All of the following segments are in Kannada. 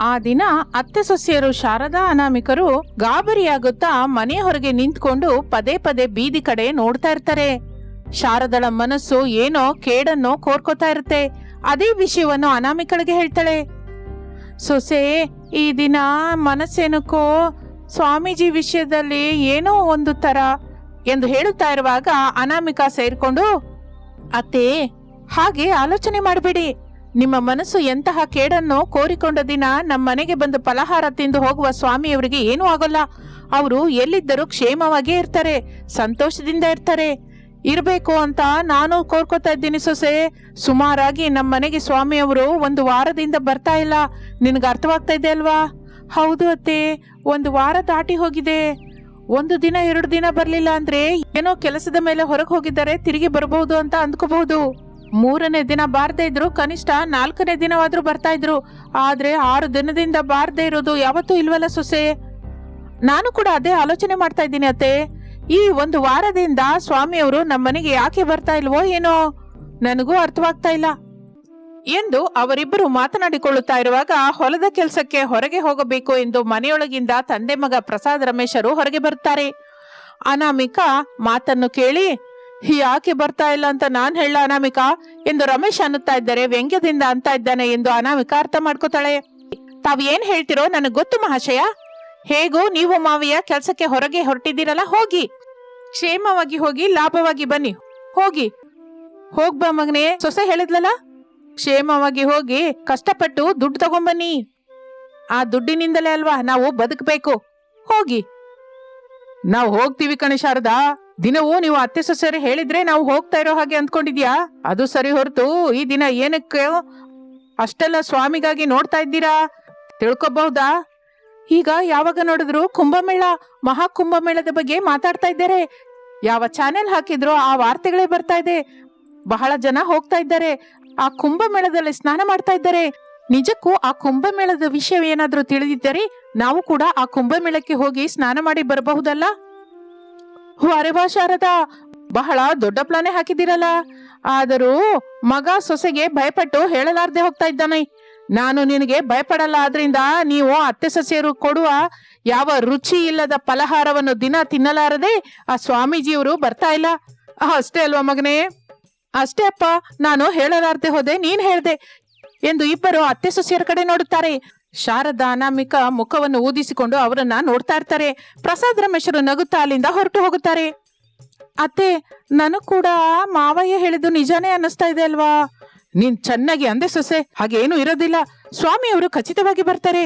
ಆ ದಿನ ಅತ್ತೆ ಸೊಸೆಯರು ಶಾರದಾ ಅನಾಮಿಕರು ಗಾಬರಿಯಾಗುತ್ತಾ ಮನೆ ಹೊರಗೆ ನಿಂತ್ಕೊಂಡು ಪದೇ ಪದೇ ಬೀದಿ ಕಡೆ ನೋಡ್ತಾ ಇರ್ತಾರೆ. ಶಾರದಳ ಮನಸ್ಸು ಏನೋ ಕೇಡನ್ನೋ ಕೋರ್ಕೋತಾ ಇರುತ್ತೆ. ಅದೇ ವಿಷಯವನ್ನು ಅನಾಮಿಕಳಿಗೆ ಹೇಳ್ತಾಳೆ. ಸೊಸೆ, ಈ ದಿನ ಮನಸ್ಸೇನಕ್ಕೋ ಸ್ವಾಮೀಜಿ ವಿಷಯದಲ್ಲಿ ಏನೋ ಒಂದು ತರ ಎಂದು ಹೇಳುತ್ತಾ ಇರುವಾಗ ಅನಾಮಿಕಾ ಸೇರಿಕೊಂಡು, ಅತ್ತೆ, ಹಾಗೆ ಆಲೋಚನೆ ಮಾಡಬೇಡಿ. ನಿಮ್ಮ ಮನಸ್ಸು ಎಂತಹ ಕೇಡನ್ನು ಕೋರಿಕೊಂಡ ದಿನ ನಮ್ಮ ಮನೆಗೆ ಬಂದು ಫಲಹಾರ ತಿಂದು ಹೋಗುವ ಸ್ವಾಮಿಯವರಿಗೆ ಏನೂ ಆಗೋಲ್ಲ. ಅವರು ಎಲ್ಲಿದ್ದರೂ ಕ್ಷೇಮವಾಗೇ ಇರ್ತಾರೆ, ಸಂತೋಷದಿಂದ ಇರ್ತಾರೆ. ಇರಬೇಕು ಅಂತ ನಾನು ಕೋರ್ಕೋತಾ ಇದ್ದೀನಿ ಸೊಸೆ. ಸುಮಾರಾಗಿ ನಮ್ಮ ಮನೆಗೆ ಸ್ವಾಮಿಯವರು ಒಂದು ವಾರದಿಂದ ಬರ್ತಾ ಇಲ್ಲ. ನಿನಗೆ ಅರ್ಥವಾಗ್ತಾ ಇದೆ ಅಲ್ವಾ? ಹೌದು ಅತ್ತೆ, ಒಂದು ವಾರ ದಾಟಿ ಹೋಗಿದೆ. ಒಂದು ದಿನ, ಎರಡು ದಿನ ಬರಲಿಲ್ಲ ಅಂದ್ರೆ ಏನೋ ಕೆಲಸದ ಮೇಲೆ ಹೊರಗೆ ಹೋಗಿದ್ದಾರೆ, ತಿರುಗಿ ಬರಬಹುದು ಅಂತ ಅಂದ್ಕೋಬಹುದು. ಮೂರನೇ ದಿನ ಬಾರ್ದೇ ಇದ್ರು, ಕನಿಷ್ಠ ನಾಲ್ಕನೇ ದಿನವಾದ್ರೂ ಬರ್ತಾ ಇದ್ರು. ಆದ್ರೆ ಆರು ದಿನದಿಂದ ಬಾರದೇ ಇರೋದು ಯಾವತ್ತೂ ಇಲ್ವಲ್ಲ ಸೊಸೆ? ನಾನು ಕೂಡ ಅದೇ ಆಲೋಚನೆ ಮಾಡ್ತಾ ಇದ್ದೀನಿ ಅತ್ತೆ. ಈ ಒಂದು ವಾರದಿಂದ ಸ್ವಾಮಿಯವರು ನಮ್ಮ ಮನೆಗೆ ಯಾಕೆ ಬರ್ತಾ ಇಲ್ವೋ ಏನೋ? ನನಗೂ ಅರ್ಥವಾಗ್ತಾ ಇಲ್ಲ. ಎಂದು ಅವರಿಬ್ಬರು ಮಾತನಾಡಿಕೊಳ್ಳುತ್ತಾ ಇರುವಾಗ ಹೊಲದ ಕೆಲಸಕ್ಕೆ ಹೊರಗೆ ಹೋಗಬೇಕು ಎಂದು ಮನೆಯೊಳಗಿಂದ ತಂದೆ ಮಗ ಪ್ರಸಾದ್ ರಮೇಶರು ಹೊರಗೆ ಬರುತ್ತಾರೆ. ಅನಾಮಿಕಾ ಮಾತನ್ನು ಕೇಳಿ ಯಾಕೆ ಬರ್ತಾ ಇಲ್ಲ ಅಂತ ನಾನ್ ಹೇಳ ಅನಾಮಿಕಾ ಎಂದು ರಮೇಶ್ ಅನ್ನುತ್ತಾ ಇದ್ದಾರೆ ವ್ಯಂಗ್ಯದಿಂದ ಅಂತ ಇದ್ದಾನೆ ಎಂದು ಅನಾಮಿಕಾ ಅರ್ಥ ಮಾಡ್ಕೋತಾಳೆ. ತಾವ್ ಏನ್ ಹೇಳ್ತಿರೋ ನನಗ್ ಗೊತ್ತು ಮಹಾಶಯ. ಹೇಗೂ ನೀವು ಮಾವಿಯ ಕೆಲಸಕ್ಕೆ ಹೊರಗೆ ಹೊರಟಿದ್ದೀರಲ್ಲ, ಹೋಗಿ. ಕ್ಷೇಮವಾಗಿ ಹೋಗಿ, ಲಾಭವಾಗಿ ಬನ್ನಿ. ಹೋಗಿ. ಹೋಗ್ಬಾ ಮಗನೇ, ಸೊಸೆ ಹೇಳಿದ್ಲಲ್ಲ? ಕ್ಷೇಮವಾಗಿ ಹೋಗಿ ಕಷ್ಟಪಟ್ಟು ದುಡ್ಡು ತಗೊಂಬನ್ನಿ. ಆ ದುಡ್ಡಿನಿಂದಲೇ ಅಲ್ವಾ ನಾವು ಬದುಕಬೇಕು. ಹೋಗಿ. ನಾವು ಹೋಗ್ತೀವಿ ಕಣೆ ಶಾರದಾ. ದಿನವೂ ನೀವು ಅತ್ತೆ ಸೊಸೆಯರು ಹೇಳಿದ್ರೆ ನಾವು ಹೋಗ್ತಾ ಇರೋ ಹಾಗೆ ಅಂದ್ಕೊಂಡಿದ್ಯಾ? ಅದು ಸರಿ ಹೊರತು ಈ ದಿನ ಏನಕ್ಕೆ ಅಷ್ಟೆಲ್ಲ ಸ್ವಾಮಿಗಾಗಿ ನೋಡ್ತಾ ಇದ್ದೀರಾ? ತಿಳ್ಕೊಬಹುದಾ? ಈಗ ಯಾವಾಗ ನೋಡಿದ್ರು ಕುಂಭಮೇಳ ಮಹಾ ಕುಂಭಮೇಳದ ಬಗ್ಗೆ ಮಾತಾಡ್ತಾ ಇದ್ದಾರೆ. ಯಾವ ಚಾನೆಲ್ ಹಾಕಿದ್ರು ಆ ವಾರ್ತೆಗಳೇ ಬರ್ತಾ ಇದೆ. ಬಹಳ ಜನ ಹೋಗ್ತಾ ಇದ್ದಾರೆ. ಆ ಕುಂಭಮೇಳದಲ್ಲಿ ಸ್ನಾನ ಮಾಡ್ತಾ ಇದ್ದಾರೆ. ನಿಜಕ್ಕೂ ಆ ಕುಂಭಮೇಳದ ವಿಷಯ ಏನಾದರೂ ತಿಳಿದಿದ್ದರೆ ನಾವು ಕೂಡ ಆ ಕುಂಭಮೇಳಕ್ಕೆ ಹೋಗಿ ಸ್ನಾನ ಮಾಡಿ ಬರಬಹುದಲ್ಲ? ಹೋ ಅರೆ ವಾ ಶಾರದಾ, ಬಹಳ ದೊಡ್ಡ ಪ್ಲಾನೆ ಹಾಕಿದ್ದೀರಲ್ಲ. ಆದರೂ ಮಗ ಸೊಸೆಗೆ ಭಯಪಟ್ಟು ಹೇಳಲಾರ್ದೆ ಹೋಗ್ತಾ ಇದ್ದಾನೆ. ನಾನು ನಿನಗೆ ಭಯಪಡಲ್ಲ, ಆದ್ರಿಂದ ನೀವು ಅತ್ತೆ ಸೊಸೆಯರು ಕೊಡುವ ಯಾವ ರುಚಿ ಇಲ್ಲದ ಫಲಹಾರವನ್ನು ದಿನ ತಿನ್ನಲಾರದೆ ಆ ಸ್ವಾಮೀಜಿಯವರು ಬರ್ತಾ ಇಲ್ಲ. ಅಷ್ಟೇ ಅಲ್ವಾ ಮಗನೇ? ಅಷ್ಟೇ ಅಪ್ಪ, ನಾನು ಹೇಳಲಾರ್ದೆ ಹೋದೆ, ನೀನ್ ಹೇಳ್ದೆ ಎಂದು ಇಬ್ಬರು ಅತ್ತೆ ಸೊಸೆಯರ ಕಡೆ ನೋಡುತ್ತಾರೆ. ಶಾರದಾ ಅನಾಮಿಕ ಮುಖವನ್ನು ಊದಿಸಿಕೊಂಡು ಅವರನ್ನ ನೋಡ್ತಾ ಇರ್ತಾರೆ. ಪ್ರಸಾದ್ ರಮೇಶರು ನಗುತ್ತಾ ಅಲ್ಲಿಂದ ಹೊರಟು ಹೋಗುತ್ತಾರೆ. ಅತ್ತೆ, ನನಗ್ ಕೂಡ ಮಾವಯ್ಯ ಹೇಳಿದ್ದು ನಿಜಾನೇ ಅನ್ನಿಸ್ತಾ ಇದೆ ಅಲ್ವಾ? ನೀನ್ ಚೆನ್ನಾಗಿ ಅಂದೆ ಸೊಸೆ, ಹಾಗೇನು ಇರೋದಿಲ್ಲ. ಸ್ವಾಮಿಯವರು ಖಚಿತವಾಗಿ ಬರ್ತಾರೆ.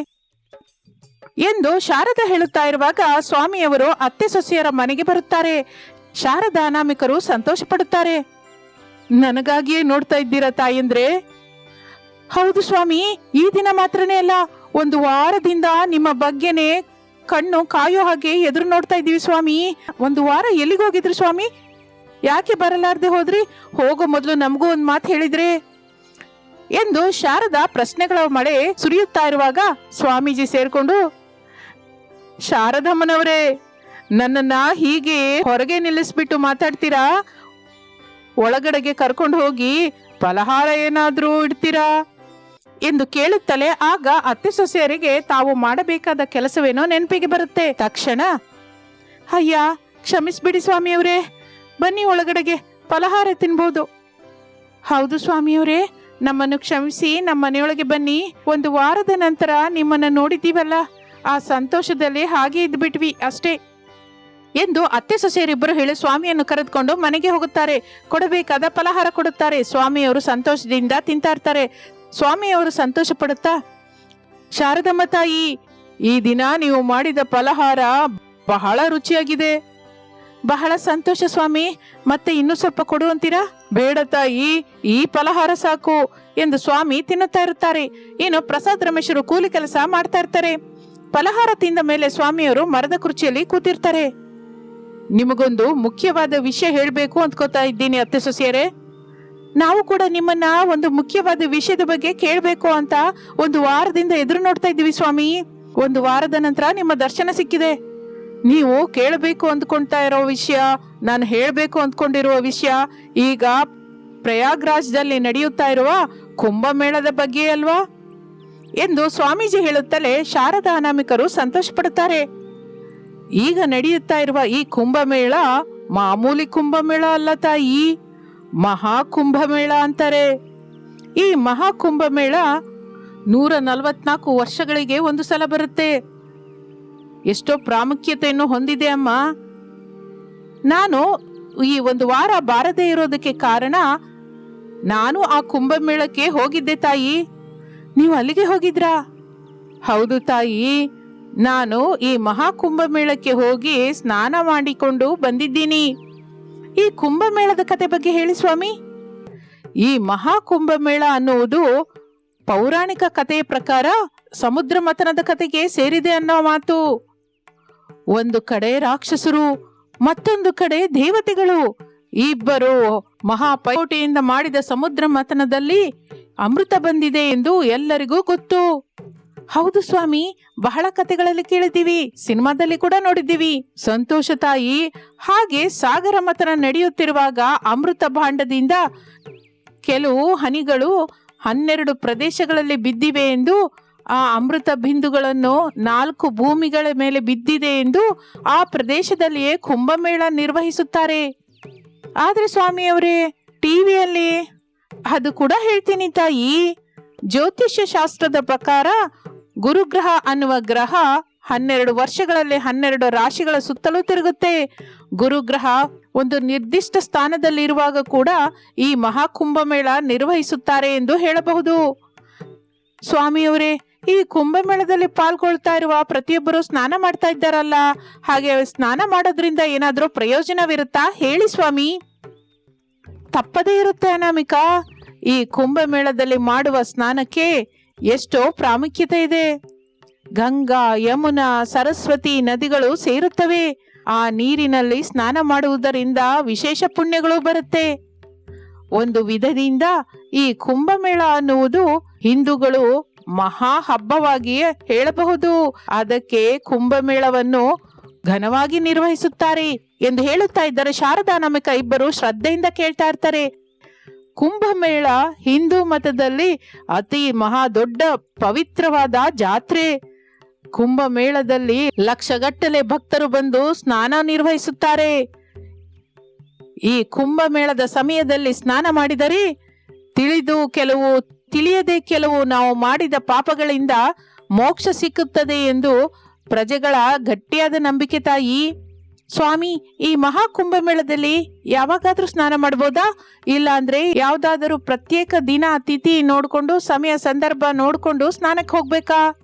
ಎಂದು ಶಾರದಾ ಹೇಳುತ್ತಾ ಇರುವಾಗ ಸ್ವಾಮಿಯವರು ಅತ್ತೆ ಸೊಸೆಯರ ಮನೆಗೆ ಬರುತ್ತಾರೆ. ಶಾರದಾ ಅನಾಮಿಕರು ಸಂತೋಷ ಪಡುತ್ತಾರೆ ನನಗಾಗಿಯೇ ನೋಡ್ತಾ ಇದ್ದೀರಾ ತಾಯಂದ್ರೆ? ಹೌದು ಸ್ವಾಮಿ, ಈ ದಿನ ಮಾತ್ರನೇ ಅಲ್ಲ, ಒಂದು ವಾರದಿಂದ ನಿಮ್ಮ ಬಗ್ಗೆನೆ ಕಣ್ಣು ಕಾಯೋ ಹಾಗೆ ಎದುರು ನೋಡ್ತಾ ಇದ್ದೀವಿ ಸ್ವಾಮಿ. ಒಂದು ವಾರ ಎಲ್ಲಿಗೆ ಹೋಗಿದ್ರಿ ಸ್ವಾಮಿ? ಯಾಕೆ ಬರಲಾರ್ದೆ ಹೋದ್ರಿ? ಹೋಗೋ ಮೊದಲು ನಮಗೂ ಒಂದು ಮಾತು ಹೇಳಿದ್ರೆ. ಎಂದು ಶಾರದಾ ಪ್ರಶ್ನೆಗಳ ಮಳೆ ಸುರಿಯುತ್ತಾ ಇರುವಾಗ ಸ್ವಾಮೀಜಿ ಸೇರ್ಕೊಂಡು, ಶಾರದಮ್ಮನವರೇ, ನನ್ನನ್ನ ಹೀಗೆ ಹೊರಗೆ ನಿಲ್ಲಿಸ್ಬಿಟ್ಟು ಮಾತಾಡ್ತೀರಾ? ಒಳಗಡೆಗೆ ಕರ್ಕೊಂಡು ಹೋಗಿ ಫಲಹಾರ ಏನಾದರೂ ಇಡ್ತೀರಾ? ಎಂದು ಕೇಳುತ್ತಲೇ ಆಗ ಅತ್ತೆ ಸೊಸೆಯರಿಗೆ ತಾವು ಮಾಡಬೇಕಾದ ಕೆಲಸವೇನೋ ನೆನಪಿಗೆ ಬರುತ್ತೆ. ತಕ್ಷಣ, ಅಯ್ಯ, ಕ್ಷಮಿಸ್ಬಿಡಿ ಸ್ವಾಮಿಯವರೇ, ಬನ್ನಿ ಒಳಗಡೆಗೆ, ಫಲಹಾರ ತಿನ್ಬೋದು. ಹೌದು ಸ್ವಾಮಿಯವರೇ, ನಮ್ಮನ್ನು ಕ್ಷಮಿಸಿ, ನಮ್ಮ ಮನೆಯೊಳಗೆ ಬನ್ನಿ, ಒಂದು ವಾರದ ನಂತರ ನಿಮ್ಮನ್ನು ನೋಡಿದ್ದೀವಲ್ಲ, ಆ ಸಂತೋಷದಲ್ಲಿ ಹಾಗೆ ಇದ್ಬಿಟ್ವಿ ಅಷ್ಟೇ. ಎಂದು ಅತ್ತೆ ಸೊಸೆಯರಿಬ್ಬರು ಹೇಳಿ ಸ್ವಾಮಿಯನ್ನು ಕರೆದುಕೊಂಡು ಮನೆಗೆ ಹೋಗುತ್ತಾರೆ. ಕೊಡಬೇಕಾದ ಫಲಹಾರ ಕೊಡುತ್ತಾರೆ. ಸ್ವಾಮಿಯವರು ಸಂತೋಷದಿಂದ ತಿಂತಾ ಇರ್ತಾರೆ. ಸ್ವಾಮಿಯವರು ಸಂತೋಷ ಪಡುತ್ತಾ ಶಾರದಮ್ಮ ತಾಯಿ ಈ ದಿನ ನೀವು ಮಾಡಿದ ಫಲಹಾರ ಬಹಳ ರುಚಿಯಾಗಿದೆ. ಬಹಳ ಸಂತೋಷ ಸ್ವಾಮಿ, ಮತ್ತೆ ಇನ್ನೂ ಸ್ವಲ್ಪ ಕೊಡು ಅಂತೀರಾ? ಬೇಡ ತಾಯಿ, ಈ ಫಲಹಾರ ಸಾಕು ಎಂದು ಸ್ವಾಮಿ ತಿನ್ನುತ್ತಾ ಇರುತ್ತಾರೆ. ಇನ್ನು ಪ್ರಸಾದ್ ರಮೇಶರು ಕೂಲಿ ಕೆಲಸ ಮಾಡ್ತಾ ಇರ್ತಾರೆ. ಫಲಹಾರ ತಿಂದ ಮೇಲೆ ಸ್ವಾಮಿಯವರು ಮರದ ಕುರ್ಚಿಯಲ್ಲಿ ಕೂತಿರ್ತಾರೆ. ನಿಮಗೊಂದು ಮುಖ್ಯವಾದ ವಿಷಯ ಹೇಳಬೇಕು ಅಂದ್ಕೋತಾ ಇದ್ದೀನಿ ಅತ್ತೆ ಸೊಸೆಯರೇ. ನಾವು ಕೂಡ ನಿಮ್ಮನ್ನ ಒಂದು ಮುಖ್ಯವಾದ ವಿಷಯದ ಬಗ್ಗೆ ಕೇಳಬೇಕು ಅಂತ ಒಂದು ವಾರದಿಂದ ಎದುರು ನೋಡ್ತಾ ಇದ್ದೀವಿ ಸ್ವಾಮಿ. ಒಂದು ವಾರದ ನಂತರ ನಿಮ್ಮ ದರ್ಶನ ಸಿಕ್ಕಿದೆ. ನೀವು ಕೇಳಬೇಕು ಅಂದ್ಕೊಳ್ತಾ ಇರೋ ವಿಷಯ, ನಾನು ಹೇಳಬೇಕು ಅಂದ್ಕೊಂಡಿರುವ ವಿಷಯ, ಈಗ ಪ್ರಯಾಗ್ರಾಜ್ದಲ್ಲಿ ನಡೆಯುತ್ತಾ ಇರುವ ಕುಂಭಮೇಳದ ಬಗ್ಗೆ ಅಲ್ವಾ? ಎಂದು ಸ್ವಾಮೀಜಿ ಹೇಳುತ್ತಲೇ ಶಾರದಾ ಅನಾಮಿಕರು ಸಂತೋಷ ಪಡುತ್ತಾರೆ ಈಗ ನಡೆಯುತ್ತಾ ಇರುವ ಈ ಕುಂಭಮೇಳ ಮಾಮೂಲಿ ಕುಂಭಮೇಳ ಅಲ್ಲ ತಾಯಿ. ಮಹಾ ಕುಂಭಮೇಳ ಅಂತಾರೆ. ಈ ಮಹಾಕುಂಭಮೇಳ ನೂರ ನಲವತ್ನಾಲ್ಕು ವರ್ಷಗಳಿಗೆ ಒಂದು ಸಲ ಬರುತ್ತೆ. ಎಷ್ಟೋ ಪ್ರಾಮುಖ್ಯತೆಯನ್ನು ಹೊಂದಿದೆ ಅಮ್ಮ. ನಾನು ಈ ಒಂದು ವಾರ ಬಾರದೇ ಇರೋದಕ್ಕೆ ಕಾರಣ ನಾನು ಆ ಕುಂಭಮೇಳಕ್ಕೆ ಹೋಗಿದ್ದೆ ತಾಯಿ. ನೀವು ಅಲ್ಲಿಗೆ ಹೋಗಿದ್ರಾ? ಹೌದು ತಾಯಿ. ನಾನು ಈ ಮಹಾ ಕುಂಭಮೇಳಕ್ಕೆ ಹೋಗಿ ಸ್ನಾನ ಮಾಡಿಕೊಂಡು ಬಂದಿದ್ದೀನಿ. ಈ ಕುಂಭಮೇಳದ ಕತೆ ಬಗ್ಗೆ ಹೇಳಿ ಸ್ವಾಮಿ. ಈ ಮಹಾ ಕುಂಭಮೇಳ ಅನ್ನುವುದು ಪೌರಾಣಿಕ ಕಥೆಯ ಪ್ರಕಾರ ಸಮುದ್ರ ಮಥನದ ಕತೆಗೆ ಸೇರಿದೆ ಅನ್ನೋ ಮಾತು. ಒಂದು ಕಡೆ ರಾಕ್ಷಸರು, ಮತ್ತೊಂದು ಕಡೆ ದೇವತೆಗಳು. ಇಬ್ಬರು ಮಹಾಪೈಟಿಯಿಂದ ಮಾಡಿದ ಸಮುದ್ರ ಮಥನದಲ್ಲಿ ಅಮೃತ ಬಂದಿದೆ ಎಂದು ಎಲ್ಲರಿಗೂ ಗೊತ್ತು. ಹೌದು ಸ್ವಾಮಿ, ಬಹಳ ಕತೆಗಳಲ್ಲಿ ಕೇಳಿದ್ದೀವಿ, ಸಿನಿಮಾದಲ್ಲಿ ಕೂಡ ನೋಡಿದ್ದೀವಿ. ಸಂತೋಷ ತಾಯಿ, ಹಾಗೆ ಸಾಗರ ಮತನ ನಡೆಯುತ್ತಿರುವಾಗ ಅಮೃತ ಭಾಂಡದಿಂದ ಕೆಲವು ಹನಿಗಳು ಹನ್ನೆರಡು ಪ್ರದೇಶಗಳಲ್ಲಿ ಬಿದ್ದಿವೆ ಎಂದು, ಆ ಅಮೃತ ಬಿಂದುಗಳನ್ನು ನಾಲ್ಕು ಭೂಮಿಗಳ ಮೇಲೆ ಬಿದ್ದಿದೆ ಎಂದು ಆ ಪ್ರದೇಶದಲ್ಲಿಯೇ ಕುಂಭಮೇಳ ನಿರ್ವಹಿಸುತ್ತಾರೆ. ಆದ್ರೆ ಸ್ವಾಮಿಯವರೇ ಟಿವಿಯಲ್ಲಿ ಅದು ಕೂಡ ಹೇಳ್ತೀನಿ ತಾಯಿ. ಜ್ಯೋತಿಷ್ಯ ಶಾಸ್ತ್ರದ ಪ್ರಕಾರ ಗುರುಗ್ರಹ ಅನ್ನುವ ಗ್ರಹ ಹನ್ನೆರಡು ವರ್ಷಗಳಲ್ಲಿ ಹನ್ನೆರಡು ರಾಶಿಗಳ ಸುತ್ತಲೂ ತಿರುಗುತ್ತೆ. ಗುರುಗ್ರಹ ಒಂದು ನಿರ್ದಿಷ್ಟ ಸ್ಥಾನದಲ್ಲಿರುವಾಗ ಕೂಡ ಈ ಮಹಾಕುಂಭಮೇಳ ನಿರ್ವಹಿಸುತ್ತಾರೆ ಎಂದು ಹೇಳಬಹುದು. ಸ್ವಾಮಿಯವರೇ, ಈ ಕುಂಭಮೇಳದಲ್ಲಿ ಪಾಲ್ಗೊಳ್ತಾ ಇರುವ ಪ್ರತಿಯೊಬ್ಬರು ಸ್ನಾನ ಮಾಡ್ತಾ ಇದ್ದಾರಲ್ಲ, ಹಾಗೆ ಸ್ನಾನ ಮಾಡೋದ್ರಿಂದ ಏನಾದರೂ ಪ್ರಯೋಜನವಿರುತ್ತಾ ಹೇಳಿ ಸ್ವಾಮಿ. ತಪ್ಪದೇ ಇರುತ್ತೆ ಅನಾಮಿಕಾ. ಈ ಕುಂಭಮೇಳದಲ್ಲಿ ಮಾಡುವ ಸ್ನಾನಕ್ಕೆ ಎಷ್ಟೋ ಪ್ರಾಮುಖ್ಯತೆ ಇದೆ. ಗಂಗಾ, ಯಮುನಾ, ಸರಸ್ವತಿ ನದಿಗಳು ಸೇರುತ್ತವೆ. ಆ ನೀರಿನಲ್ಲಿ ಸ್ನಾನ ಮಾಡುವುದರಿಂದ ವಿಶೇಷ ಪುಣ್ಯಗಳು ಬರುತ್ತೆ. ಒಂದು ವಿಧದಿಂದ ಈ ಕುಂಭಮೇಳ ಅನ್ನುವುದು ಹಿಂದೂಗಳು ಮಹಾ ಹಬ್ಬವಾಗಿಯೇ ಹೇಳಬಹುದು. ಅದಕ್ಕೆ ಕುಂಭಮೇಳವನ್ನು ಘನವಾಗಿ ನಿರ್ವಹಿಸುತ್ತಾರೆ ಎಂದು ಹೇಳುತ್ತಾ ಇದ್ದಾರೆ ಶಾರದಾ ನಮಿಕ ಇಬ್ಬರು ಶ್ರದ್ಧೆಯಿಂದ ಕೇಳ್ತಾ ಇರ್ತಾರೆ. ಕುಂಭಮೇಳ ಹಿಂದೂ ಮತದಲ್ಲಿ ಅತಿ ಮಹಾ ದೊಡ್ಡ ಪವಿತ್ರವಾದ ಜಾತ್ರೆ. ಕುಂಭಮೇಳದಲ್ಲಿ ಲಕ್ಷಗಟ್ಟಲೆ ಭಕ್ತರು ಬಂದು ಸ್ನಾನ ನಿರ್ವಹಿಸುತ್ತಾರೆ. ಈ ಕುಂಭಮೇಳದ ಸಮಯದಲ್ಲಿ ಸ್ನಾನ ಮಾಡಿದರೆ ತಿಳಿದು ಕೆಲವು, ತಿಳಿಯದೆ ಕೆಲವು ನಾವು ಮಾಡಿದ ಪಾಪಗಳಿಂದ ಮೋಕ್ಷ ಸಿಕ್ಕುತ್ತದೆ ಎಂದು ಪ್ರಜೆಗಳ ಗಟ್ಟಿಯಾದ ನಂಬಿಕೆ ತಾಯಿ ಸ್ವಾಮಿ, ಈ ಮಹಾ ಕುಂಭಮೇಳದಲ್ಲಿ ಯಾವಾಗಾದ್ರೂ ಸ್ನಾನ ಮಾಡ್ಬೋದಾ? ಇಲ್ಲ ಅಂದ್ರೆ ಯಾವ್ದಾದರೂ ಪ್ರತ್ಯೇಕ ದಿನ ತಿಥಿ ನೋಡ್ಕೊಂಡು, ಸಮಯ ಸಂದರ್ಭ ನೋಡ್ಕೊಂಡು ಸ್ನಾನಕ್ಕೆ ಹೋಗ್ಬೇಕಾ?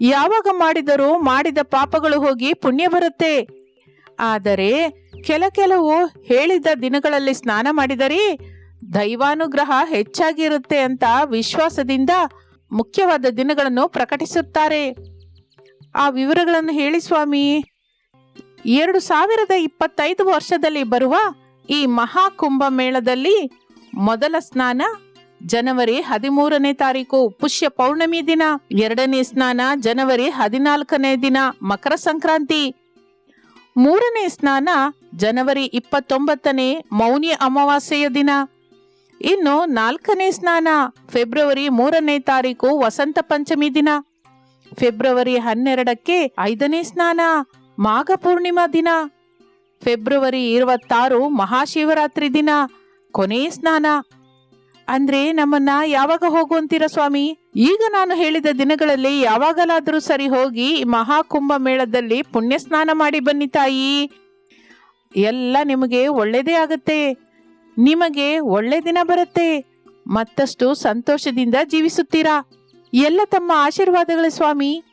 ಯಾವಾಗ ಮಾಡಿದರೂ ಮಾಡಿದ ಪಾಪಗಳು ಹೋಗಿ ಪುಣ್ಯ ಬರುತ್ತೆ. ಆದರೆ ಕೆಲ ಕೆಲವು ಹೇಳಿದ ದಿನಗಳಲ್ಲಿ ಸ್ನಾನ ಮಾಡಿದರೆ ದೈವಾನುಗ್ರಹ ಹೆಚ್ಚಾಗಿರುತ್ತೆ ಅಂತ ವಿಶ್ವಾಸದಿಂದ ಮುಖ್ಯವಾದ ದಿನಗಳನ್ನು ಪ್ರಕಟಿಸುತ್ತಾರೆ. ಆ ವಿವರಗಳನ್ನು ಹೇಳಿ ಸ್ವಾಮಿ. ಎರಡು ಸಾವಿರದ ಇಪ್ಪತ್ತೈದು ವರ್ಷದಲ್ಲಿ ಬರುವ ಈ ಮಹಾ ಕುಂಭಮೇಳದಲ್ಲಿ ಮೊದಲ ಸ್ನಾನ ಜನವರಿ ಹದಿಮೂರನೇ ತಾರೀಕು ಪುಷ್ಯ ಪೌರ್ಣಮಿ ದಿನ, ಎರಡನೇ ಸ್ನಾನ ಜನವರಿ ಹದಿನಾಲ್ಕನೇ ದಿನ ಮಕರ ಸಂಕ್ರಾಂತಿ. ಮೂರನೇ ಸ್ನಾನ ಜನವರಿ ಇಪ್ಪತ್ತೊಂಬತ್ತನೇ ಮೌನಿ ಅಮಾವಾಸ್ಯೆಯ ದಿನ. ಇನ್ನು ನಾಲ್ಕನೇ ಸ್ನಾನ ಫೆಬ್ರವರಿ ಮೂರನೇ ತಾರೀಕು ವಸಂತ ಪಂಚಮಿ ದಿನ. ಫೆಬ್ರವರಿ ಹನ್ನೆರಡಕ್ಕೆ ಐದನೇ ಸ್ನಾನ ಮಾಘ ಪೂರ್ಣಿಮಾ ದಿನ. ಫೆಬ್ರವರಿ ಇರುವತ್ತಾರು ಮಹಾಶಿವರಾತ್ರಿ ದಿನ ಕೊನೆ ಸ್ನಾನ. ಅಂದ್ರೆ ನಮ್ಮನ್ನ ಯಾವಾಗ ಹೋಗುವಂತೀರ ಸ್ವಾಮಿ? ಈಗ ನಾನು ಹೇಳಿದ ದಿನಗಳಲ್ಲಿ ಯಾವಾಗಲಾದರೂ ಸರಿ ಹೋಗಿ ಮಹಾಕುಂಭ ಮೇಳದಲ್ಲಿ ಪುಣ್ಯ ಸ್ನಾನ ಮಾಡಿ ಬನ್ನಿ ತಾಯಿ. ಎಲ್ಲ ನಿಮಗೆ ಒಳ್ಳೆಯದೇ ಆಗುತ್ತೆ. ನಿಮಗೆ ಒಳ್ಳೆ ದಿನ ಬರುತ್ತೆ. ಮತ್ತಷ್ಟು ಸಂತೋಷದಿಂದ ಜೀವಿಸುತ್ತೀರಾ? ಎಲ್ಲ ತಮ್ಮ ಆಶೀರ್ವಾದಗಳು ಸ್ವಾಮಿ.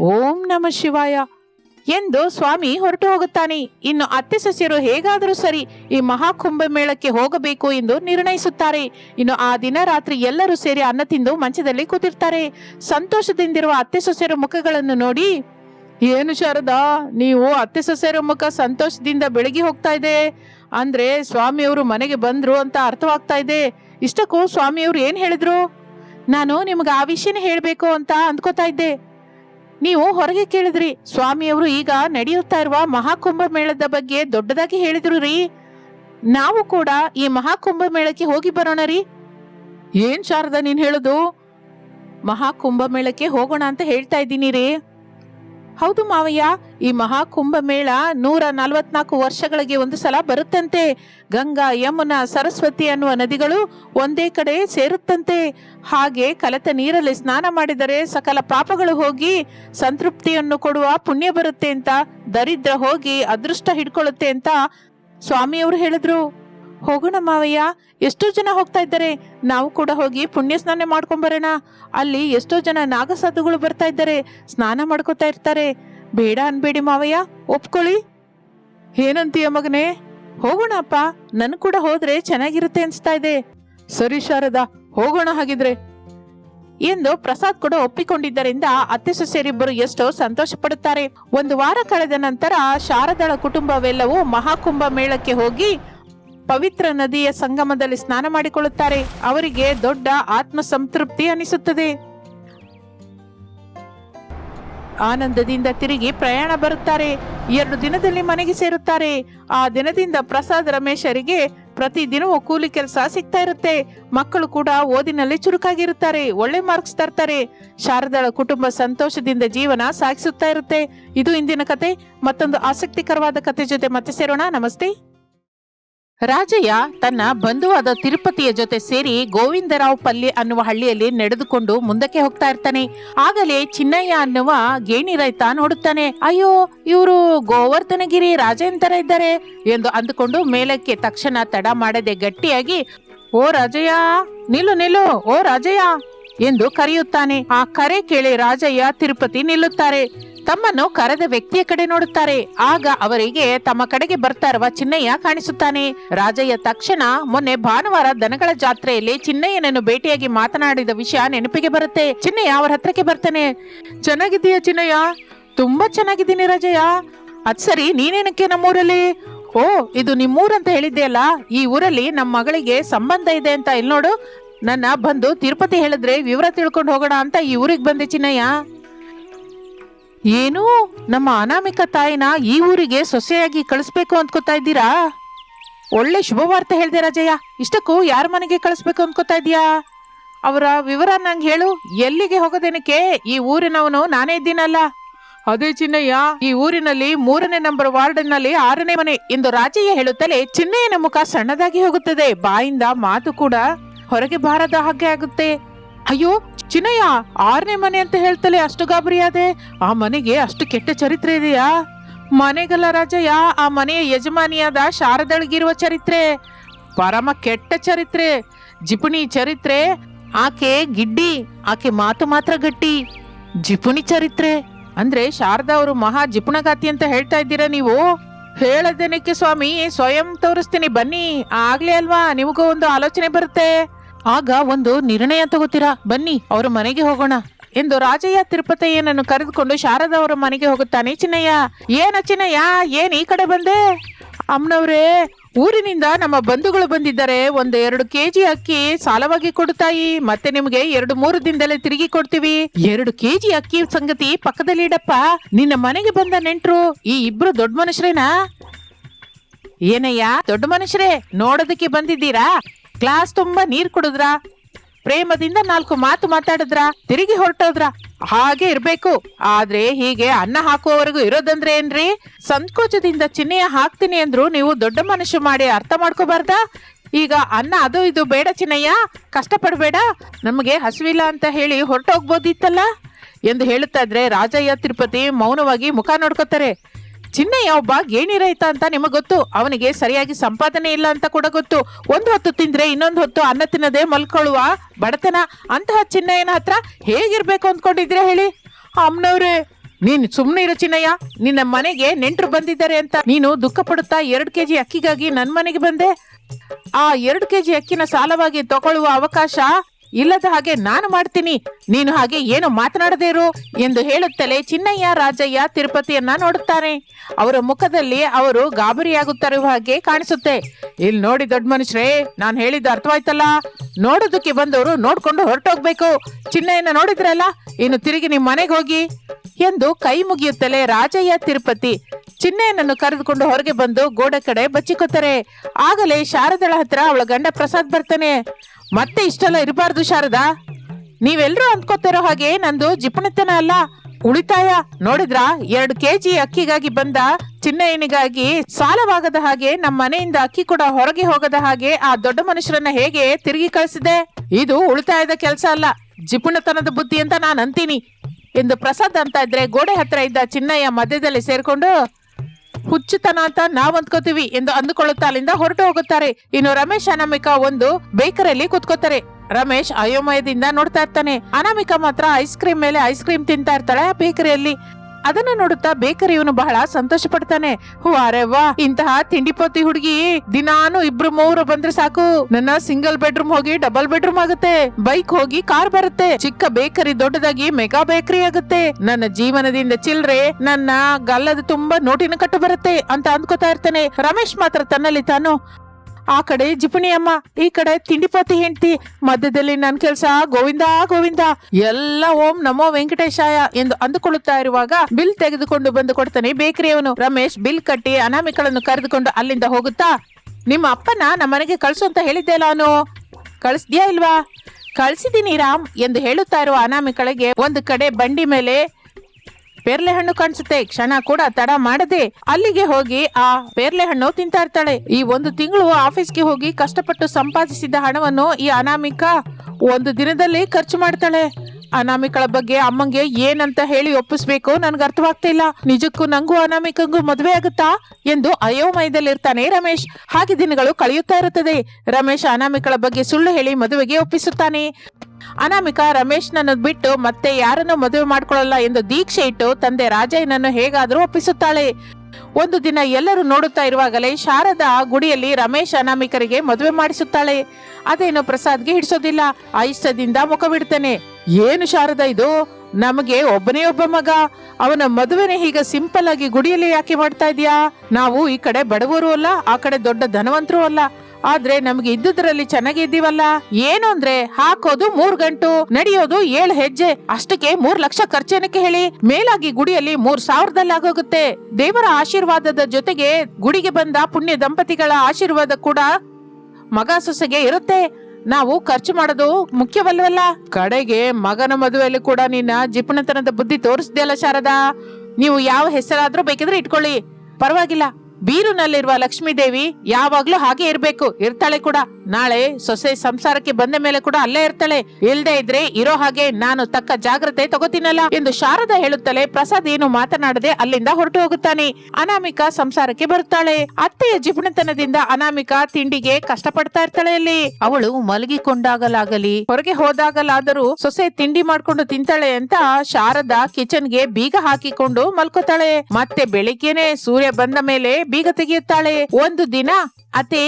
ಓಂ ನಮ ಶಿವಾಯ. ಎಂದು ಸ್ವಾಮಿ ಹೊರಟು ಹೋಗುತ್ತಾನೆ. ಇನ್ನು ಅತ್ತೆ ಸಸ್ಯರು ಹೇಗಾದರೂ ಸರಿ ಈ ಮಹಾಕುಂಭಮೇಳಕ್ಕೆ ಹೋಗಬೇಕು ಎಂದು ನಿರ್ಣಯಿಸುತ್ತಾರೆ. ಇನ್ನು ಆ ದಿನ ರಾತ್ರಿ ಎಲ್ಲರೂ ಸೇರಿ ಅನ್ನ ತಿಂದು ಮಂಚದಲ್ಲಿ ಕೂತಿರ್ತಾರೆ. ಸಂತೋಷದಿಂದಿರುವ ಅತ್ತೆ ಸೊಸೆಯರ ಮುಖಗಳನ್ನು ನೋಡಿ, ಏನು ಶಾರದಾ, ನೀವು ಅತ್ತೆ ಸೊಸೆಯರ ಮುಖ ಸಂತೋಷದಿಂದ ಬೆಳಗಿ ಹೋಗ್ತಾ ಇದೆ. ಅಂದ್ರೆ ಸ್ವಾಮಿಯವರು ಮನೆಗೆ ಬಂದ್ರು ಅಂತ ಅರ್ಥವಾಗ್ತಾ ಇದೆ. ಇಷ್ಟಕ್ಕೂ ಸ್ವಾಮಿಯವರು ಏನ್ ಹೇಳಿದ್ರು? ನಾನು ನಿಮ್ಗೆ ಆ ವಿಷಯನೇ ಹೇಳಬೇಕು ಅಂತ ಅಂದ್ಕೋತಾ ಇದ್ದೆ. ನೀವು ಹೊರಗೆ ಕೇಳಿದ್ರಿ. ಸ್ವಾಮಿಯವರು ಈಗ ನಡೆಯುತ್ತಾ ಇರುವ ಮಹಾಕುಂಭ ಮೇಳದ ಬಗ್ಗೆ ದೊಡ್ಡದಾಗಿ ಹೇಳಿದ್ರು ರೀ. ನಾವು ಕೂಡ ಈ ಮಹಾಕುಂಭ ಮೇಳಕ್ಕೆ ಹೋಗಿ ಬರೋಣ ರೀ. ಏನ್ ಶಾರದಾ ನೀನ್ ಹೇಳುದು? ಮಹಾಕುಂಭ ಮೇಳಕ್ಕೆ ಹೋಗೋಣ ಅಂತ ಹೇಳ್ತಾ ಇದ್ದೀನಿ ರೀ. ಹೌದು ಮಾವಯ್ಯ, ಈ ಮಹಾ ಕುಂಭಮೇಳ ನೂರ ನಲವತ್ನಾಲ್ಕು ವರ್ಷಗಳಿಗೆ ಒಂದು ಸಲ ಬರುತ್ತಂತೆ. ಗಂಗಾ, ಯಮುನಾ, ಸರಸ್ವತಿ ಅನ್ನುವ ನದಿಗಳು ಒಂದೇ ಕಡೆ ಸೇರುತ್ತಂತೆ. ಹಾಗೆ ಕಲತ ನೀರಲ್ಲಿ ಸ್ನಾನ ಮಾಡಿದರೆ ಸಕಲ ಪಾಪಗಳು ಹೋಗಿ ಸಂತೃಪ್ತಿಯನ್ನು ಕೊಡುವ ಪುಣ್ಯ ಬರುತ್ತೆ ಅಂತ, ದರಿದ್ರ ಹೋಗಿ ಅದೃಷ್ಟ ಹಿಡ್ಕೊಳ್ಳುತ್ತೆ ಅಂತ ಸ್ವಾಮಿಯವರು ಹೇಳಿದ್ರು. ಹೋಗೋಣ ಮಾವಯ್ಯ. ಎಷ್ಟೋ ಜನ ಹೋಗ್ತಾ ಇದ್ದಾರೆ. ನಾವು ಕೂಡ ಹೋಗಿ ಪುಣ್ಯ ಸ್ನಾನ ಮಾಡ್ಕೊಂಬರೋಣ. ಅಲ್ಲಿ ಎಷ್ಟೋ ಜನ ನಾಗಸಾಧುಗಳು ಬರ್ತಾ ಇದ್ದಾರೆ. ಸ್ನಾನ ಮಾಡ್ಕೋತಾ ಇರ್ತಾರೆ. ಬೇಡ ಅನ್ಬೇಡಿ ಮಾವಯ್ಯ. ಒಪ್ಕೊಳ್ಳಿ. ಏನಂತೀಯ ಮಗನೇ? ಹೋಗೋಣ ಅಪ್ಪ. ನನ್ ಕೂಡ ಹೋದ್ರೆ ಚೆನ್ನಾಗಿರುತ್ತೆ ಅನ್ಸ್ತಾ ಇದೆ. ಸರಿ ಶಾರದಾ, ಹೋಗೋಣ ಹಾಗಿದ್ರೆ. ಎಂದು ಪ್ರಸಾದ್ ಕೂಡ ಒಪ್ಪಿಕೊಂಡಿದ್ದರಿಂದ ಅತ್ತೆ ಸೊಸೆಯರಿಬ್ಬರು ಎಷ್ಟೋ ಸಂತೋಷ ಪಡುತ್ತಾರೆ. ಒಂದು ವಾರ ಕಳೆದ ನಂತರ ಶಾರದಳ ಕುಟುಂಬವೆಲ್ಲವೂ ಮಹಾಕುಂಭ ಮೇಳಕ್ಕೆ ಹೋಗಿ ಪವಿತ್ರ ನದಿಯ ಸಂಗಮದಲ್ಲಿ ಸ್ನಾನ ಮಾಡಿಕೊಳ್ಳುತ್ತಾರೆ. ಅವರಿಗೆ ದೊಡ್ಡ ಆತ್ಮ ಸಂತೃಪ್ತಿ ಅನಿಸುತ್ತದೆ. ಆನಂದದಿಂದ ತಿರುಗಿ ಪ್ರಯಾಣ ಬರುತ್ತಾರೆ. ಎರಡು ದಿನದಲ್ಲಿ ಮನೆಗೆ ಸೇರುತ್ತಾರೆ. ಆ ದಿನದಿಂದ ಪ್ರಸಾದ್ ರಮೇಶರಿಗೆ ಪ್ರತಿದಿನವೂ ಕೂಲಿ ಕೆಲಸ ಸಿಗ್ತಾ ಇರುತ್ತೆ. ಮಕ್ಕಳು ಕೂಡ ಓದಿನಲ್ಲಿ ಚುರುಕಾಗಿರುತ್ತಾರೆ. ಒಳ್ಳೆ ಮಾರ್ಕ್ಸ್ ತರ್ತಾರೆ. ಶಾರದಾಳ ಕುಟುಂಬ ಸಂತೋಷದಿಂದ ಜೀವನ ಸಾಗಿಸುತ್ತಾ ಇರುತ್ತೆ. ಇದು ಇಂದಿನ ಕತೆ. ಮತ್ತೊಂದು ಆಸಕ್ತಿಕರವಾದ ಕತೆ ಜೊತೆ ಮತ್ತೆ ಸೇರೋಣ. ನಮಸ್ತೆ. ರಾಜಯ್ಯ ತನ್ನ ಬಂಧುವಾದ ತಿರುಪತಿಯ ಜೊತೆ ಸೇರಿ ಗೋವಿಂದರಾವ್ ಪಲ್ಲಿ ಅನ್ನುವ ಹಳ್ಳಿಯಲ್ಲಿ ನಡೆದುಕೊಂಡು ಮುಂದಕ್ಕೆ ಹೋಗ್ತಾ ಇರ್ತಾನೆ. ಆಗಲೇ ಚಿನ್ನಯ್ಯ ಅನ್ನುವ ಗೇಣಿ ರೈತ ನೋಡುತ್ತಾನೆ. ಅಯ್ಯೋ, ಇವರು ಗೋವರ್ಧನಗಿರಿ ರಾಜೇಂದ್ರ ಇದ್ದಾರೆ ಎಂದು ಅಂದುಕೊಂಡು ಮೇಲಕ್ಕೆ ತಕ್ಷಣ ತಡ ಮಾಡದೆ ಗಟ್ಟಿಯಾಗಿ, ಓ ರಾಜಯ್ಯ, ನಿಲ್ಲು ನಿಲ್ಲು, ಓ ರಾಜಯ್ಯ ಎಂದು ಕರೆಯುತ್ತಾನೆ. ಆ ಕರೆ ಕೇಳಿ ರಾಜಯ್ಯ ತಿರುಪತಿ ನಿಲ್ಲುತ್ತಾರೆ. ತಮ್ಮನ್ನು ಕರೆದ ವ್ಯಕ್ತಿಯ ಕಡೆ ನೋಡುತ್ತಾರೆ. ಆಗ ಅವರಿಗೆ ತಮ್ಮ ಕಡೆಗೆ ಬರ್ತಾ ಇರುವ ಚಿನ್ನಯ್ಯ ಕಾಣಿಸುತ್ತಾನೆ. ರಾಜಯ್ಯ ತಕ್ಷಣ ಮೊನ್ನೆ ಭಾನುವಾರ ದನಗಳ ಜಾತ್ರೆಯಲ್ಲಿ ಚಿನ್ನಯ್ಯನನ್ನು ಭೇಟಿಯಾಗಿ ಮಾತನಾಡಿದ ವಿಷಯ ನೆನಪಿಗೆ ಬರುತ್ತೆ. ಚಿನ್ನಯ್ಯ ಅವರ ಹತ್ರಕ್ಕೆ ಬರ್ತಾನೆ. ಚೆನ್ನಾಗಿದ್ದೀಯ ಚಿನ್ನಯ್ಯ? ತುಂಬಾ ಚೆನ್ನಾಗಿದ್ದೀನಿ ರಾಜಯ್ಯ. ಅದ್ ಸರಿ, ನೀನೇನಕ್ಕೆ ನಮ್ಮೂರಲ್ಲಿ? ಓ, ಇದು ನಿಮ್ಮೂರಂತ ಹೇಳಿದ್ದೆ ಅಲ್ಲ. ಈ ಊರಲ್ಲಿ ನಮ್ಮ ಮಗಳಿಗೆ ಸಂಬಂಧ ಇದೆ ಅಂತ ಇಲ್ಲಿ ನೋಡು ನನ್ನ ಬಂದು ತಿರುಪತಿ ಹೇಳಿದ್ರೆ ವಿವರ ತಿಳ್ಕೊಂಡು ಹೋಗೋಣ ಅಂತ ಈ ಊರಿಗೆ ಬಂದೆ ಚಿನ್ನಯ್ಯ. ಏನು? ನಮ್ಮ ಅನಾಮಿಕ ತಾಯಿನ ಈ ಊರಿಗೆ ಸೊಸೆಯಾಗಿ ಕಳಿಸ್ಬೇಕು ಅಂದ್ಕೋತಾ ಇದ್ದೀರಾ? ಒಳ್ಳೆ ಶುಭವಾರ್ತೆ ಹೇಳಿದೆ ರಾಜಯ್ಯ. ಇಷ್ಟಕ್ಕೂ ಯಾರ ಮನೆಗೆ ಕಳಿಸ್ಬೇಕು ಅಂದ್ಕೋತಾ ಇದೀಯಾ ಅವರ ವಿವರ ನಂಗೆ ಹೇಳು. ಎಲ್ಲಿಗೆ ಹೋಗೋದೇನಕ್ಕೆ? ಈ ಊರಿನವನು ನಾನೇ ಇದ್ದೀನಲ್ಲ ಅದೇ ಚಿನ್ನಯ್ಯ, ಈ ಊರಿನಲ್ಲಿ ಮೂರನೇ ನಂಬರ್ ವಾರ್ಡ್ನಲ್ಲಿ ಆರನೇ ಮನೆ ಎಂದು ರಾಜಯ್ಯ ಹೇಳುತ್ತಲೇ ಚಿನ್ನಯ್ಯನ ಮುಖ ಸಣ್ಣದಾಗಿ ಹೋಗುತ್ತದೆ. ಬಾಯಿಂದ ಮಾತು ಕೂಡ ಹೊರಗೆ ಬಾರದ ಹಾಗೆ ಆಗುತ್ತೆ. ಅಯ್ಯೋ, ಚಿನ್ನಯ್ಯ, ಆರನೇ ಮನೆ ಅಂತ ಹೇಳ್ತಲೇ ಅಷ್ಟು ಗಾಬರಿಯಾದೆ? ಆ ಮನೆಗೆ ಅಷ್ಟು ಕೆಟ್ಟ ಚರಿತ್ರೆ ಇದೆಯಾ? ಮನೆಗಲ್ಲ ರಾಜಯ್ಯ, ಆ ಮನೆಯ ಯಜಮಾನಿಯಾದ ಶಾರದಳಿಗಿರುವ ಚರಿತ್ರೆ. ಪರಮ ಕೆಟ್ಟ ಚರಿತ್ರೆ. ಜಿಪುಣಿ ಚರಿತ್ರೆ. ಆಕೆ ಗಿಡ್ಡಿ, ಆಕೆ ಮಾತು ಮಾತ್ರ ಗಟ್ಟಿ. ಜಿಪುಣಿ ಚರಿತ್ರೆ. ಅಂದ್ರೆ ಶಾರದಾ ಅವರು ಮಹಾ ಜಿಪುಣಗಾತಿ ಅಂತ ಹೇಳ್ತಾ ಇದ್ದೀರಾ ನೀವು? ಹೇಳದೇನಕ್ಕೆ ಸ್ವಾಮಿ, ಸ್ವಯಂ ತೋರಿಸ್ತೀನಿ, ಬನ್ನಿ. ಆಗ್ಲೇ ಅಲ್ವಾ, ನಿಮಗೂ ಒಂದು ಆಲೋಚನೆ ಬರುತ್ತೆ. ಆಗ ಒಂದು ನಿರ್ಣಯ ತಗೋತೀರಾ? ಬನ್ನಿ, ಅವರ ಮನೆಗೆ ಹೋಗೋಣ. ಎಂದು ರಾಜಯ್ಯ ತಿರುಪತಯ್ಯನನ್ನು ಕರೆದುಕೊಂಡು ಶಾರದಾ ಅವರ ಮನೆಗೆ ಹೋಗುತ್ತಾನೆ. ಚಿನ್ನಯ್ಯ, ಏನ ಚಿನ್ನಯ್ಯ, ಏನ್ ಈ ಕಡೆ ಬಂದೆ? ಅಮ್ಮನವ್ರೇ, ಊರಿನಿಂದ ನಮ್ಮ ಬಂಧುಗಳು ಬಂದಿದ್ದಾರೆ. ಒಂದು ಎರಡು ಕೆಜಿ ಅಕ್ಕಿ ಸಾಲವಾಗಿ ಕೊಡುತ್ತಾಯಿ. ಮತ್ತೆ ನಿಮ್ಗೆ ಎರಡು ಮೂರು ದಿನದಲ್ಲೇ ತಿರುಗಿ ಕೊಡ್ತೀವಿ. ಎರಡು ಕೆಜಿ ಅಕ್ಕಿ ಸಂಗತಿ ಪಕ್ಕದಲ್ಲಿ ಇಡಪ್ಪ. ನಿನ್ನ ಮನೆಗೆ ಬಂದ ನೆಂಟ್ರು, ಈ ಇಬ್ರು ದೊಡ್ಡ ಮನುಷ್ಯರೇನಾ? ಏನಯ್ಯ, ದೊಡ್ಡ ಮನುಷ್ಯರೇ, ನೋಡೋದಕ್ಕೆ ಬಂದಿದ್ದೀರಾ? ಗ್ಲಾಸ್ ತುಂಬಾ ನೀರ್ ಕುಡಿದ್ರ? ಪ್ರೇಮದಿಂದ ನಾಲ್ಕು ಮಾತು ಮಾತಾಡಿದ್ರ? ತಿರುಗಿ ಹೊರಟೋದ್ರ? ಹಾಗೆ ಇರ್ಬೇಕು. ಆದ್ರೆ ಹೀಗೆ ಅನ್ನ ಹಾಕುವವರೆಗೂ ಇರೋದಂದ್ರೆ ಏನ್ರಿ? ಸಂಕೋಚದಿಂದ ಚಿಹ್ನೆಯ ಹಾಕ್ತೀನಿ ಅಂದ್ರು ನೀವು ದೊಡ್ಡ ಮನುಷ್ಯ ಮಾಡಿ ಅರ್ಥ ಮಾಡ್ಕೋಬಾರ್ದ? ಈಗ ಅನ್ನ ಅದು ಇದು ಬೇಡ ಚಿನ್ನಯ್ಯ. ಕಷ್ಟಪಡಬೇಡ. ನಮಗೆ ಹಸಿವಿಲ್ಲ ಅಂತ ಹೇಳಿ ಹೊರಟೋಗ್ಬೋದಿತ್ತಲ್ಲ? ಎಂದು ಹೇಳುತ್ತಾದ್ರೆ ರಾಜಯ್ಯ ತಿರುಪತಿ ಮೌನವಾಗಿ ಮುಖ ನೋಡ್ಕೋತಾರೆ. ಚಿನ್ನಯ್ಯ ಒಬ್ಬ ಗೇಣಿ ಅಂತ ನಿಮಗೆ ಗೊತ್ತು. ಅವನಿಗೆ ಸರಿಯಾಗಿ ಸಂಪಾದನೆ ಇಲ್ಲ ಅಂತ ಕೂಡ ಗೊತ್ತು. ಒಂದು ಹೊತ್ತು ತಿಂದ್ರೆ ಇನ್ನೊಂದು ಹೊತ್ತು ಅನ್ನ ತಿನ್ನದೆ ಮಲ್ಕೊಳ್ಳುವ ಬಡತನ ಅಂತಹ ಚಿನ್ನಯ್ಯನ ಹತ್ರ ಹೇಗಿರ್ಬೇಕು ಅಂದ್ಕೊಂಡಿದ್ರೆ ಹೇಳಿ? ಅಮ್ಮನವ್ರೆ, ನೀನ್ ಸುಮ್ಮನೆ ಇರೋ ಚಿನ್ನಯ್ಯ. ನಿನ್ನ ಮನೆಗೆ ನೆಂಟರು ಬಂದಿದ್ದಾರೆ ಅಂತ. ನೀನು ದುಃಖ ಪಡುತ್ತಾ ಎರಡು ಕೆಜಿ ಅಕ್ಕಿಗಾಗಿ ನನ್ನ ಮನೆಗೆ ಬಂದೆ. ಆ ಎರಡು ಕೆಜಿ ಅಕ್ಕಿನ ಸಾಲವಾಗಿ ತಗೊಳ್ಳುವ ಅವಕಾಶ ಇಲ್ಲದ ಹಾಗೆ ನಾನು ಮಾಡ್ತೀನಿ. ನೀನು ಹಾಗೆ ಏನು ಮಾತನಾಡದೇ ಇರು ಎಂದು ಹೇಳುತ್ತಲೇ ಚಿನ್ನಯ್ಯ, ರಾಜಯ್ಯ ತಿರುಪತಿಯನ್ನ ನೋಡುತ್ತಾನೆ ಅವರ ಮುಖದಲ್ಲಿ ಅವರು ಗಾಬರಿಯಾಗುತ್ತಿರುವ ಹಾಗೆ ಕಾಣಿಸುತ್ತೆ. ಇಲ್ಲಿ ನೋಡಿ ದೊಡ್ಡ ಮನುಷ್ಯರೇ, ನಾನು ಹೇಳಿದ್ದು ಅರ್ಥವಾಯ್ತಲ್ಲ? ನೋಡೋದಕ್ಕೆ ಬಂದವರು ನೋಡ್ಕೊಂಡು ಹೊರಟೋಗ್ಬೇಕು. ಚಿನ್ನಯ್ಯನ ನೋಡಿದ್ರಲ್ಲ, ಇನ್ನು ತಿರುಗಿ ನಿಮ್ಮ ಮನೆಗೆ ಹೋಗಿ ಎಂದು ಕೈ ಮುಗಿಯುತ್ತಲೇ ರಾಜಯ್ಯ, ತಿರುಪತಿ ಚಿನ್ನಯ್ಯನನ್ನು ಕರೆದುಕೊಂಡು ಹೊರಗೆ ಬಂದು ಗೋಡೆ ಕಡೆ ಬಚ್ಚಿಕೊತಾರೆ. ಆಗಲೇ ಶಾರದಳ ಹತ್ರ ಅವಳ ಗಂಡ ಪ್ರಸಾದ್ ಬರ್ತಾನೆ. ಮತ್ತೆ ಇಷ್ಟೆಲ್ಲ ಇರಬಾರ್ದು ಶಾರದಾ. ನೀವೆಲ್ಲರೂ ಅಂದ್ಕೋತಿರೋ ಹಾಗೆ ನಂದು ಜಿಪುಣತನ ಅಲ್ಲ. ಉಳಿತಾಯ. ನೋಡಿದ್ರಾ? ಎರಡು ಕೆಜಿ ಅಕ್ಕಿಗಾಗಿ ಬಂದ ಚಿನ್ನಯ್ಯನಿಗಾಗಿ ಸಾಲವಾಗದ ಹಾಗೆ ನಮ್ಮ ಮನೆಯಿಂದ ಅಕ್ಕಿ ಕೂಡ ಹೊರಗೆ ಹೋಗದ ಹಾಗೆ ಆ ದೊಡ್ಡ ಮನುಷ್ಯರನ್ನ ಹೇಗೆ ತಿರುಗಿ ಕಳಿಸಿದೆ? ಇದು ಉಳಿತಾಯದ ಕೆಲಸ ಅಲ್ಲ. ಜಿಪುಣತನದ ಬುದ್ಧಿ ಅಂತ ನಾನು ಅಂತೀನಿ ಎಂದು ಪ್ರಸಾದ್ ಅಂತ ಇದ್ರೆ ಗೋಡೆ ಹತ್ರ ಇದ್ದ ಚಿನ್ನಯ್ಯ ಮಧ್ಯದಲ್ಲಿ ಸೇರ್ಕೊಂಡು ಹುಚ್ಚುತನ ಅಂತ ನಾವ್ ಅಂದ್ಕೋತೀವಿ ಎಂದು ಅಂದುಕೊಳ್ಳುತ್ತಾ ಅಲ್ಲಿಂದ ಹೊರಟು ಹೋಗುತ್ತಾರೆ. ಇನ್ನು ರಮೇಶ್ ಅನಾಮಿಕಾ ಒಂದು ಬೇಕರಿಯಲ್ಲಿ ಕುತ್ಕೋತಾರೆ. ರಮೇಶ್ ಅಯೋಮಯದಿಂದ ನೋಡ್ತಾ ಇರ್ತಾನೆ. ಅನಾಮಿಕಾ ಮಾತ್ರ ಐಸ್ ಕ್ರೀಮ್ ಮೇಲೆ ಐಸ್ ಕ್ರೀಮ್ ತಿಂತಾ ಇರ್ತಾಳೆ ಬೇಕರಿಯಲ್ಲಿ. ಅದನ್ನ ನೋಡುತ್ತಾ ಬೇಕರಿಯವನು ಬಹಳ ಸಂತೋಷ ಪಡ್ತಾನೆ ಹೂ ಅರೆ ವಾ ಇಂತಹ ತಿಂಡಿಪೋತಿ ಹುಡುಗಿ ದಿನಾನು ಇಬ್ರು ಮೂರು ಬಂದ್ರೆ ಸಾಕು. ನನ್ನ ಸಿಂಗಲ್ ಬೆಡ್ರೂಮ್ ಹೋಗಿ ಡಬಲ್ ಬೆಡ್ರೂಮ್ ಆಗುತ್ತೆ. ಬೈಕ್ ಹೋಗಿ ಕಾರ್ ಬರುತ್ತೆ. ಚಿಕ್ಕ ಬೇಕರಿ ದೊಡ್ಡದಾಗಿ ಮೆಗಾ ಬೇಕರಿ ಆಗುತ್ತೆ. ನನ್ನ ಜೀವನದಿಂದ ಚಿಲ್ರೆ ನನ್ನ ಗಲ್ಲದ ತುಂಬಾ ನೋಟಿನ ಕಟ್ಟು ಬರುತ್ತೆ ಅಂತ ಅಂದ್ಕೋತಾ ಇರ್ತಾನೆ. ರಮೇಶ್ ಮಾತ್ರ ತನ್ನಲ್ಲಿ ತಾನು ಆ ಕಡೆ ಜಿಪುಣಿ ಅಮ್ಮ, ಈ ಕಡೆ ತಿಂಡಿಪತಿ ಹೆಂಡತಿ, ಮಧ್ಯದಲ್ಲಿ ನನ್ ಕೆಲ್ಸ, ಗೋವಿಂದ ಗೋವಿಂದ. ಎಲ್ಲ ಓಂ ನಮೋ ವೆಂಕಟೇಶಾಯ ಎಂದು ಅಂದುಕೊಳ್ಳುತ್ತಾ ಇರುವಾಗ ಬಿಲ್ ತೆಗೆದುಕೊಂಡು ಬಂದು ಕೊಡ್ತಾನೆ ಬೇಕರಿಯವನು. ರಮೇಶ್ ಬಿಲ್ ಕಟ್ಟಿ ಅನಾಮಿಕಳನ್ನು ಕರೆದುಕೊಂಡು ಅಲ್ಲಿಂದ ಹೋಗುತ್ತಾ, ನಿಮ್ಮ ಅಪ್ಪನ ನಮ್ಮ ಮನೆಗೆ ಕಳ್ಸು ಅಂತ ಹೇಳಿದ್ದೆ ನಾನು. ಕಳಿಸ್ದ್ಯಾ ಇಲ್ವಾ? ಕಳಿಸಿದೀನಿ ರಾಮ್ ಎಂದು ಹೇಳುತ್ತಾ ಇರುವ ಅನಾಮಿಕಳಿಗೆ ಒಂದು ಕಡೆ ಬಂಡಿ ಮೇಲೆ ಪೇರ್ಲೆ ಹಣ್ಣು ಕಾಣಿಸುತ್ತೆ. ಕ್ಷಣ ಕೂಡ ತಡ ಮಾಡದೆ ಅಲ್ಲಿಗೆ ಹೋಗಿ ಆ ಪೇರ್ಲೆ ಹಣ್ಣು ತಿಂತಾ ಇರ್ತಾಳೆ ಈ ಒಂದು ತಿಂಗಳು ಆಫೀಸ್ಗೆ ಹೋಗಿ ಕಷ್ಟಪಟ್ಟು ಸಂಪಾದಿಸಿದ ಹಣವನ್ನು ಈ ಅನಾಮಿಕ ಒಂದು ದಿನದಲ್ಲಿ ಖರ್ಚು ಮಾಡ್ತಾಳೆ. ಅನಾಮಿಕಳ ಬಗ್ಗೆ ಅಮ್ಮಂಗೆ ಏನಂತ ಹೇಳಿ ಒಪ್ಪಿಸ್ಬೇಕು? ನನ್ಗೆ ಅರ್ಥವಾಗ್ತಾ ಇಲ್ಲ. ನಿಜಕ್ಕೂ ನಂಗೂ ಅನಾಮಿಕಂಗೂ ಮದುವೆ ಆಗುತ್ತಾ? ಎಂದು ಅಯೋಮಯದಲ್ಲಿರ್ತಾನೆ ರಮೇಶ್. ಹಾಗೆ ದಿನಗಳು ಕಳೆಯುತ್ತಾ ಇರುತ್ತದೆ. ರಮೇಶ್ ಅನಾಮಿಕಳ ಬಗ್ಗೆ ಸುಳ್ಳು ಹೇಳಿ ಮದುವೆಗೆ ಒಪ್ಪಿಸುತ್ತಾನೆ. ಅನಾಮಿಕಾ ರಮೇಶ್ನನ್ನು ಬಿಟ್ಟು ಮತ್ತೆ ಯಾರನ್ನು ಮದುವೆ ಮಾಡ್ಕೊಳ್ಳಲ್ಲ ಎಂದು ದೀಕ್ಷೆ ಇಟ್ಟು ತಂದೆ ರಾಜಯ್ಯನನ್ನು ಹೇಗಾದರೂ ಒಪ್ಪಿಸುತ್ತಾಳೆ. ಒಂದು ದಿನ ಎಲ್ಲರೂ ನೋಡುತ್ತಾ ಇರುವಾಗಲೇ ಶಾರದಾ ಗುಡಿಯಲ್ಲಿ ರಮೇಶ್ ಅನಾಮಿಕರಿಗೆ ಮದುವೆ ಮಾಡಿಸುತ್ತಾಳೆ. ಅದೇನು ಪ್ರಸಾದ್ಗೆ ಹಿಡಿಸೋದಿಲ್ಲ. ಆಯಿಷ್ಟದಿಂದ ಮುಖ ಬಿಡ್ತಾನೆ ಏನು ಶಾರದ ಇದು? ನಮಗೆ ಒಬ್ಬನೇ ಒಬ್ಬ ಮಗ. ಅವನ ಮದುವೆನೆ ಈಗ ಸಿಂಪಲ್ ಆಗಿ ಗುಡಿಯಲ್ಲಿ ಯಾಕೆ ಮಾಡ್ತಾ ಇದೀಯಾ ನಾವು ಈ ಕಡೆ ಬಡವರು ಅಲ್ಲ, ಆ ಕಡೆ ದೊಡ್ಡ ಧನವಂತರು ಅಲ್ಲ. ಆದ್ರೆ ನಮ್ಗೆ ಇದ್ದುದ್ರಲ್ಲಿ ಚೆನ್ನಾಗಿ ಇದ್ದೀವಲ್ಲ. ಏನು ಅಂದ್ರೆ, ಹಾಕೋದು ಮೂರ್ ಗಂಟು, ನಡೆಯೋದು ಏಳು ಹೆಜ್ಜೆ. ಅಷ್ಟಕ್ಕೆ ಮೂರ್ ಲಕ್ಷ ಖರ್ಚೇನಕ್ಕೆ ಹೇಳಿ? ಮೇಲಾಗಿ ಗುಡಿಯಲ್ಲಿ ಮೂರ್ ಸಾವಿರದಲ್ಲಿ ಆಗೋಗುತ್ತೆ. ದೇವರ ಆಶೀರ್ವಾದದ ಜೊತೆಗೆ ಗುಡಿಗೆ ಬಂದ ಪುಣ್ಯ ದಂಪತಿಗಳ ಆಶೀರ್ವಾದ ಕೂಡ ಮಗ ಸೊಸೆಗೆ ಇರುತ್ತೆ. ನಾವು ಖರ್ಚು ಮಾಡೋದು ಮುಖ್ಯವಲ್ಲವಲ್ಲ? ಕಡೆಗೆ ಮಗನ ಮದುವೆಯಲ್ಲಿ ಕೂಡ ನಿನ್ನ ಜಿಪುಣತನದ ಬುದ್ಧಿ ತೋರಿಸ್ದೆಯಲ್ಲ ಶಾರದಾ? ನೀವು ಯಾವ ಹೆಸರಾದ್ರೂ ಬೇಕಿದ್ರೆ ಇಟ್ಕೊಳ್ಳಿ. ಪರವಾಗಿಲ್ಲ. ಬೀರುನಲ್ಲಿರುವ ಲಕ್ಷ್ಮೀ ದೇವಿ ಯಾವಾಗ್ಲೂ ಹಾಗೆ ಇರ್ಬೇಕು. ಇರ್ತಾಳೆ ಕೂಡ. ನಾಳೆ ಸೊಸೆ ಸಂಸಾರಕ್ಕೆ ಬಂದ ಮೇಲೆ ಕೂಡ ಅಲ್ಲೇ ಇರ್ತಾಳೆ. ಇಲ್ದೇ ಇದ್ರೆ ಇರೋ ಹಾಗೆ ನಾನು ತಕ್ಕ ಜಾಗ್ರತೆ ತಗೋತೀನಲ್ಲ ಎಂದು ಶಾರದ ಹೇಳುತ್ತಲೇ ಪ್ರಸಾದ್ ಏನು ಮಾತನಾಡದೆ ಅಲ್ಲಿಂದ ಹೊರಟು ಹೋಗುತ್ತಾನೆ. ಅನಾಮಿಕಾ ಸಂಸಾರಕ್ಕೆ ಬರುತ್ತಾಳೆ. ಅತ್ತೆಯ ಜಿಪುಣತನದಿಂದ ಅನಾಮಿಕಾ ತಿಂಡಿಗೆ ಕಷ್ಟಪಡ್ತಾ ಇರ್ತಾಳೆ ಅಲ್ಲಿ. ಅವಳು ಮಲಗಿಕೊಂಡಾಗಲಾಗಲಿ, ಹೊರಗೆ ಹೋದಾಗಲಾದರೂ ಸೊಸೆ ತಿಂಡಿ ಮಾಡ್ಕೊಂಡು ತಿಂತಾಳೆ ಅಂತ ಶಾರದಾ ಕಿಚನ್ಗೆ ಬೀಗ ಹಾಕಿಕೊಂಡು ಮಲ್ಕೋತಾಳೆ. ಮತ್ತೆ ಬೆಳಿಗ್ಗೆನೆ ಸೂರ್ಯ ಬಂದ ಮೇಲೆ ಬೀಗ ತೆಗೆಯುತ್ತಾಳೆ. ಒಂದು ದಿನ ಅತ್ತೆ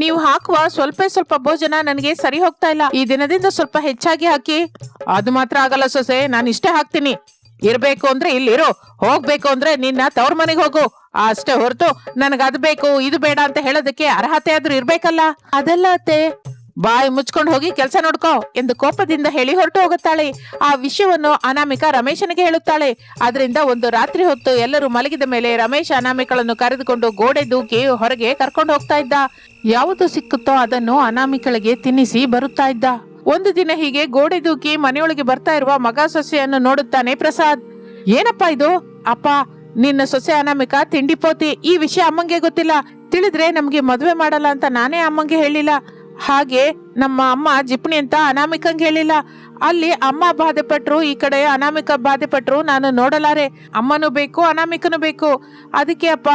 ನೀವು ಹಾಕುವ ಸ್ವಲ್ಪ ಸ್ವಲ್ಪ ಭೋಜನ ನನಗೆ ಸರಿ ಹೋಗ್ತಾ ಇಲ್ಲ. ಈ ದಿನದಿಂದ ಸ್ವಲ್ಪ ಹೆಚ್ಚಾಗಿ ಹಾಕಿ. ಅದು ಮಾತ್ರ ಆಗಲ್ಲ ಸೊಸೆ, ನಾನು ಇಷ್ಟೇ ಹಾಕ್ತೀನಿ. ಇರ್ಬೇಕು ಅಂದ್ರೆ ಇಲ್ಲಿರು. ಹೋಗ್ಬೇಕು ಅಂದ್ರೆ ನಿನ್ನ ತವ್ರ ಮನೆಗೆ ಹೋಗು. ಅಷ್ಟೇ ಹೊರತು ನನಗೆ ಅದು ಬೇಕು, ಇದು ಬೇಡ ಅಂತ ಹೇಳೋದಕ್ಕೆ ಅರ್ಹತೆ ಆದ್ರೂ ಇರ್ಬೇಕಲ್ಲ. ಅದೆಲ್ಲ ಅತ್ತೆ. ಬಾಯಿ ಮುಚ್ಕೊಂಡು ಹೋಗಿ ಕೆಲಸ ನೋಡ್ಕೋ ಎಂದು ಕೋಪದಿಂದ ಹೇಳಿ ಹೊರಟು ಹೋಗುತ್ತಾಳೆ. ಆ ವಿಷಯವನ್ನು ಅನಾಮಿಕಾ ರಮೇಶನಿಗೆ ಹೇಳುತ್ತಾಳೆ. ಅದರಿಂದ ಒಂದು ರಾತ್ರಿ ಹೊತ್ತು ಎಲ್ಲರೂ ಮಲಗಿದ ಮೇಲೆ ರಮೇಶ್ ಅನಾಮಿಕಳನ್ನು ಕರೆದುಕೊಂಡು ಗೋಡೆ ದೂಕಿ ಹೊರಗೆ ಕರ್ಕೊಂಡು ಹೋಗ್ತಾ ಇದ್ದ. ಯಾವುದು ಸಿಕ್ಕುತ್ತೋ ಅದನ್ನು ಅನಾಮಿಕಳಿಗೆ ತಿನ್ನಿಸಿ ಬರುತ್ತಾ ಇದ್ದ. ಒಂದು ದಿನ ಹೀಗೆ ಗೋಡೆ ದೂಕಿ ಮನೆಯೊಳಗೆ ಬರ್ತಾ ಇರುವ ಮಗ ಸೊಸೆಯನ್ನು ನೋಡುತ್ತಾನೆ ಪ್ರಸಾದ್. ಏನಪ್ಪಾ ಇದು? ಅಪ್ಪ, ನಿನ್ನ ಸೊಸೆ ಅನಾಮಿಕ ತಿಂಡಿ ಪೋತಿ, ಈ ವಿಷಯ ಅಮ್ಮಂಗೆ ಗೊತ್ತಿಲ್ಲ. ತಿಳಿದ್ರೆ ನಮ್ಗೆ ಮದುವೆ ಮಾಡಲ್ಲ ಅಂತ ನಾನೇ ಅಮ್ಮಂಗೆ ಹೇಳಿಲ್ಲ. ಹಾಗೆ ನಮ್ಮ ಅಮ್ಮ ಜಿಪ್ಣಿ ಅಂತ ಅನಾಮಿಕಂಗೆ ಹೇಳಿಲ್ಲ. ಅಲ್ಲಿ ಅಮ್ಮ ಬಾಧೆ ಪಟ್ರು ಈ ಕಡೆ ಅನಾಮಿಕ ಬಾಧೆ ಪಟ್ರು ನಾನು ನೋಡಲಾರೆ. ಅಮ್ಮನೂ ಬೇಕು, ಅನಾಮಿಕನು ಬೇಕು. ಅದಕ್ಕೆ ಅಪ್ಪ,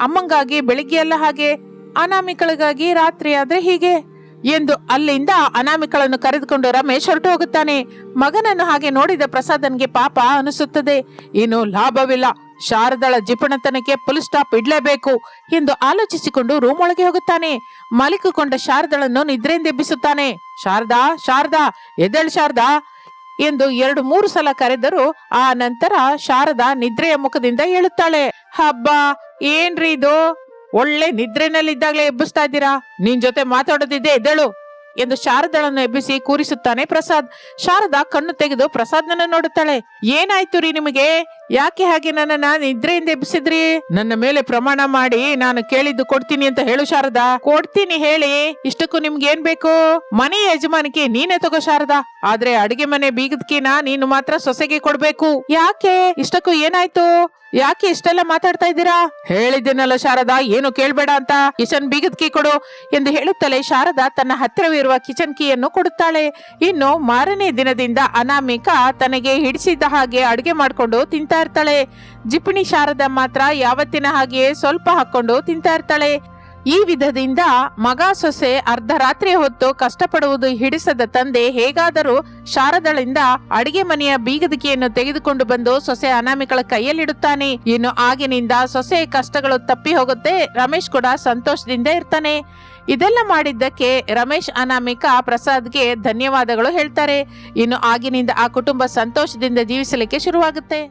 ಅಮ್ಮಂಗಾಗಿ ಬೆಳಿಗ್ಗೆ ಅಲ್ಲ ಹಾಗೆ, ಅನಾಮಿಕಳಿಗಾಗಿ ರಾತ್ರಿ ಆದ್ರೆ ಹೀಗೆ ಎಂದು ಅಲ್ಲಿಂದ ಅನಾಮಿಕಳನ್ನು ಕರೆದುಕೊಂಡು ರಮೇಶ್ ಹೊರಟು ಹೋಗುತ್ತಾನೆ. ಮಗನನ್ನು ಹಾಗೆ ನೋಡಿದ ಪ್ರಸಾದನ್ಗೆ ಪಾಪ ಅನಿಸುತ್ತದೆ. ಏನು ಲಾಭವಿಲ್ಲ. ಶಾರದಳ ಜಿಪಣತನಕ್ಕೆ ಫುಲ್ ಸ್ಟಾಪ್ ಇಡ್ಲೇಬೇಕು ಎಂದು ಆಲೋಚಿಸಿಕೊಂಡು ರೂಮ್ ಒಳಗೆ ಹೋಗುತ್ತಾನೆ. ಮಲಿಕೊಂಡ ಶಾರದಳನ್ನು ನಿದ್ರೆಯಿಂದ ಎಬ್ಬಿಸುತ್ತಾನೆ. ಶಾರದಾ ಶಾರದಾ, ಎದ್ದೇಳು ಶಾರದಾ ಎಂದು ಎರಡು, ಮೂರು ಸಲ ಕರೆದರೂ ಆ ನಂತರ ಶಾರದಾ ನಿದ್ರೆಯ ಮುಖದಿಂದ ಹೇಳುತ್ತಾಳೆ. ಹಬ್ಬ, ಏನ್ರಿ ಇದು? ಒಳ್ಳೆ ನಿದ್ರೆನಲ್ಲಿದ್ದಾಗಲೇ ಎಬ್ಬಿಸ್ತಾ ಇದ್ದೀರಾ? ನಿನ್ ಜೊತೆ ಮಾತಾಡೋದಿದ್ದೆ ಎದ್ದಳು ಎಂದು ಶಾರದಳನ್ನು ಎಬ್ಬಿಸಿ ಕೂರಿಸುತ್ತಾನೆ ಪ್ರಸಾದ್. ಶಾರದಾ ಕಣ್ಣು ತೆಗೆದು ಪ್ರಸಾದ್ನನ್ನು ನೋಡುತ್ತಾಳೆ. ಏನಾಯ್ತು ರೀ ನಿಮಗೆ? ಯಾಕೆ ಹಾಗೆ ನನ್ನನ್ನ ನಿದ್ರೆಯಿಂದ ಎಬ್ಬಿಸಿದ್ರಿ? ನನ್ನ ಮೇಲೆ ಪ್ರಮಾಣ ಮಾಡಿ ನಾನು ಕೇಳಿದ್ದು ಕೊಡ್ತೀನಿ ಅಂತ ಹೇಳು ಶಾರದಾ. ಕೊಡ್ತೀನಿ ಹೇಳಿ. ಇಷ್ಟಕ್ಕೂ ನಿಮ್ಗೆ ಏನ್ ಬೇಕು? ಮನೆ ಯಜಮಾನಿಕೆ ನೀನೇ ತಗೋ ಶಾರದಾ. ಆದ್ರೆ ಅಡಿಗೆ ಮನೆ ಬೀಗದ್ಕಿನ ನೀನು ಮಾತ್ರ ಸೊಸೆಗೆ ಕೊಡ್ಬೇಕು. ಯಾಕೆ? ಇಷ್ಟಕ್ಕೂ ಏನಾಯ್ತು? ಯಾಕೆ ಇಷ್ಟೆಲ್ಲ ಮಾತಾಡ್ತಾ ಇದ್ದೀರಾ? ಹೇಳಿದ್ದೀನಲ್ಲ ಶಾರದಾ, ಏನು ಕೇಳ್ಬೇಡ ಅಂತ. ಕಿಚನ್ ಬೀಗದ ಕೊಡು ಎಂದು ಹೇಳುತ್ತಲೇ ಶಾರದಾ ತನ್ನ ಹತ್ತಿರವಿರುವ ಕಿಚನ್ ಕೀಯನ್ನು ಕೊಡುತ್ತಾಳೆ. ಇನ್ನು ಮಾರನೇ ದಿನದಿಂದ ಅನಾಮಿಕಾ ತನಗೆ ಹಿಡಿಸಿದ್ದ ಹಾಗೆ ಅಡುಗೆ ಮಾಡ್ಕೊಂಡು ತಿಂತಾ ಇರ್ತಾಳೆ ಜಿಪಣಿ ಶಾರದ ಮಾತ್ರ ಯಾವತ್ತಿನ ಹಾಗೆಯೇ ಸ್ವಲ್ಪ ಹಾಕೊಂಡು ತಿಂತಾ ಇರ್ತಾಳೆ ಈ ವಿಧದಿಂದ ಮಗ ಸೊಸೆ ಅರ್ಧ ರಾತ್ರಿ ಹೊತ್ತು ಕಷ್ಟಪಡುವುದು ಹಿಡಿಸದ ತಂದೆ ಹೇಗಾದರೂ ಶಾರದಳಿಂದ ಅಡಿಗೆ ಮನೆಯ ಬೀಗದಿಕೆಯನ್ನು ತೆಗೆದುಕೊಂಡು ಬಂದು ಸೊಸೆ ಅನಾಮಿಕಳ ಕೈಯಲ್ಲಿಡುತ್ತಾನೆ. ಇನ್ನು ಆಗಿನಿಂದ ಸೊಸೆ ಕಷ್ಟಗಳು ತಪ್ಪಿ ಹೋಗುತ್ತೆ. ರಮೇಶ್ ಕೂಡ ಸಂತೋಷದಿಂದ ಇರ್ತಾನೆ. ಇದೆಲ್ಲ ಮಾಡಿದ್ದಕ್ಕೆ ರಮೇಶ್ ಅನಾಮಿಕ ಪ್ರಸಾದ್ಗೆ ಧನ್ಯವಾದಗಳು ಹೇಳ್ತಾರೆ. ಇನ್ನು ಆಗಿನಿಂದ ಆ ಕುಟುಂಬ ಸಂತೋಷದಿಂದ ಜೀವಿಸಲಿಕ್ಕೆ ಶುರುವಾಗುತ್ತೆ.